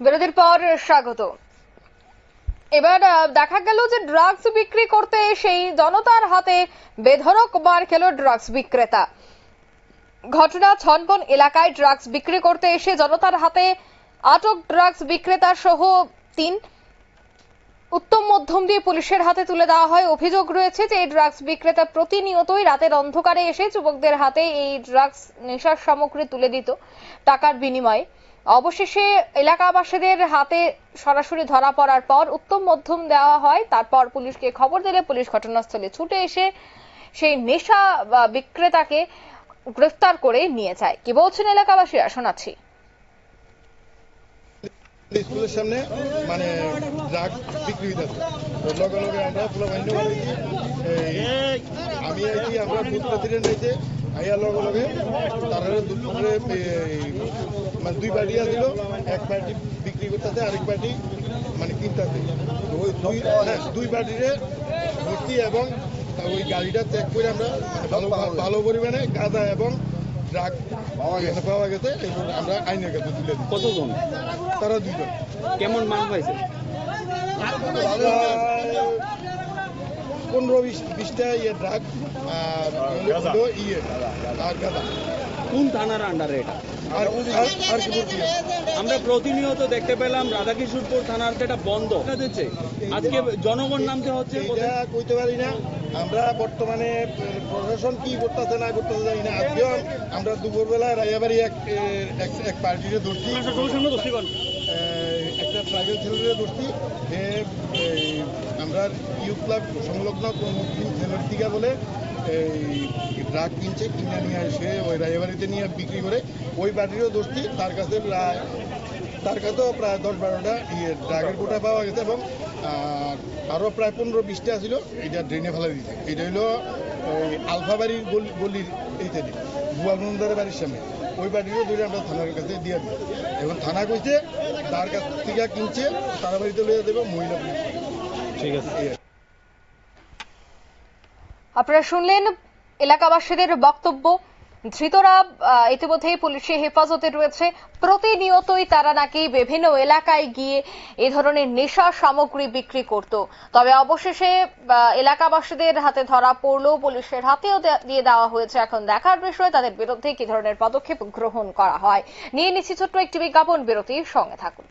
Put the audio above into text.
বিরতির পর স্বাগত। এবার দেখা গেল যে ড্রাগস বিক্রি করতে এসেই জনতার হাতে বেধড়ক মার খেল ড্রাগস বিক্রেতা। ঘটনা ছনবন এলাকায় ড্রাগস বিক্রি করতে এসে জনতার হাতে আটক ড্রাগস বিক্রেতা সহ তিন। উত্তম মধ্যম দিয়ে পুলিশের হাতে তুলে দেওয়া হয়। অভিযোগ রয়েছে যে এই ড্রাগস বিক্রেতা প্রতিনিয়তই রাতের অন্ধকারে এসে যুবকদের হাতে এই ড্রাগস নেশার সামগ্রী তুলে দিত টাকার বিনিময়ে। অবশেষে এলাকাবাসীদের হাতে সরাসরি ধরা পড়ার পর উত্তম মধ্যম দেওয়া হয়। তারপর পুলিশকে খবর দিলে পুলিশ ঘটনাস্থলে ছুটে এসে সেই নেশা বিক্রেতাকে গ্রেফতার করে নিয়ে যায়। কি বলছেন এলাকাবাসীরা? শোনাচ্ছি। স্কুলের সামনে মানে ড্রাগ বিক্রি হইতেছে। লগে লগে আমরা পুরো আমি আমরা বুথ প্রেসিডেন্ট হয়েছে আইয়ার লগে লগে তারা দুপুরে মানে দুই পার্টি আসছিল এক পার্টি বিক্রি করতেছে আরেক পার্টি মানে কিনতেছে। ওই দুই হ্যাঁ দুই পার্টিরে ভর্তি এবং ওই গাড়িটা চেক করে আমরা মানে ভালো ভালো পরিমাণে গাঁদা এবং ড্রাগ পাওয়া গেছে। পাওয়া গেছে এরপর আমরা আইনের কাছে তুলে দিই। কতজন? তারা দুজন কেমন মাল পাইছে? পনেরো বিশ বিশটা ইয়ে ড্রাগ ইয়ে আর গাঁদা। কোন থানার আন্ডারে এটা? আমরা প্রতিনিয়ত দেখতে পেলাম রাধাকিশোরপুর থানার যেটা বন্ধ। এটা দিচ্ছে। আজকে জনগণ নামতে হচ্ছে কইতে পারি না। আমরা বর্তমানে প্রশাসন কি করতেছে না করতেছে জানি না। আজকেও আমরা দুপুরবেলা রাইয়াবাড়ি এক এক- এক পার্টিতে ধরছি। একটা ট্রাইবেল ছেলেদের ধরছি। আমরা ইউথ ক্লাব সংলগ্ন ছেলের দিকে বলে এই ড্রাগ কিনছে, কিনে নিয়ে এসে ওই রাইয়াবাড়িতে নিয়ে বিক্রি করে। ওই পার্টিরও ধরছি তার কাছে প্রায় তার কাছেও প্রায় দশ বারোটা ইয়ে ড্রাগের গোটা পাওয়া গেছে এবং আরও প্রায় পনেরো বিশটা ছিল এটা ড্রেনে ফেলা দিয়েছে। এটা হলো ওই আলফাবাড়ির গলি গলির এইতে বুয়ালমন্দারের বাড়ির সামনে। ওই বাড়িরও ধরে আমরা থানার কাছে দিয়ে দিই। এখন থানা কইছে, তার কাছ থেকে কিনছে তারা বাড়িতে লইয়া দেবে মহিলা আপনারা শুনলেন এলাকাবাসীদের বক্তব্য। ধৃতরা ইতিমধ্যেই পুলিশের হেফাজতে রয়েছে। প্রতিনিয়তই তারা নাকি বিভিন্ন এলাকায় গিয়ে এ ধরনের নেশা সামগ্রী বিক্রি করত। তবে অবশেষে এলাকাবাসীদের হাতে ধরা পড়লেও পুলিশের হাতেও দিয়ে দেওয়া হয়েছে। এখন দেখার বিষয়, তাদের বিরুদ্ধে কি ধরনের পদক্ষেপ গ্রহণ করা হয়। নিয়ে নিচ্ছি ছোট্ট একটি বিজ্ঞাপন। বিরতির সঙ্গে থাকুন।